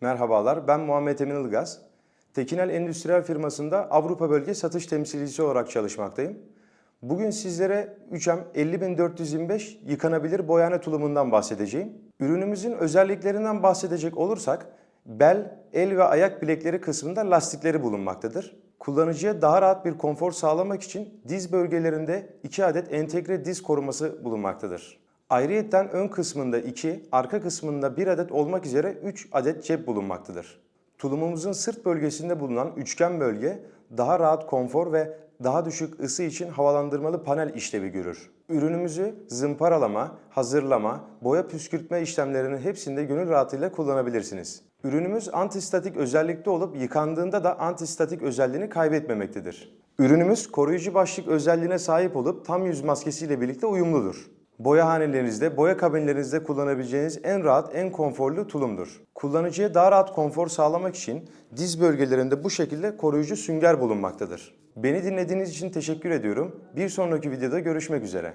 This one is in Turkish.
Merhabalar, ben Muhammed Emin Ilgaz. Tekinel Endüstriyel firmasında Avrupa Bölge Satış Temsilcisi olarak çalışmaktayım. Bugün sizlere 3M 50425 yıkanabilir boyane tulumundan bahsedeceğim. Ürünümüzün özelliklerinden bahsedecek olursak, bel, el ve ayak bilekleri kısmında lastikleri bulunmaktadır. Kullanıcıya daha rahat bir konfor sağlamak için diz bölgelerinde 2 adet entegre diz koruması bulunmaktadır. Ayrıyeten ön kısmında 2, arka kısmında 1 adet olmak üzere 3 adet cep bulunmaktadır. Tulumumuzun sırt bölgesinde bulunan üçgen bölge daha rahat konfor ve daha düşük ısı için havalandırmalı panel işlevi görür. Ürünümüzü zımparalama, hazırlama, boya püskürtme işlemlerinin hepsinde gönül rahatıyla kullanabilirsiniz. Ürünümüz antistatik özellikte olup yıkandığında da antistatik özelliğini kaybetmemektedir. Ürünümüz koruyucu başlık özelliğine sahip olup tam yüz maskesiyle birlikte uyumludur. Boyahanelerinizde, boya kabinlerinizde kullanabileceğiniz en rahat, en konforlu tulumdur. Kullanıcıya daha rahat konfor sağlamak için diz bölgelerinde bu şekilde koruyucu sünger bulunmaktadır. Beni dinlediğiniz için teşekkür ediyorum. Bir sonraki videoda görüşmek üzere.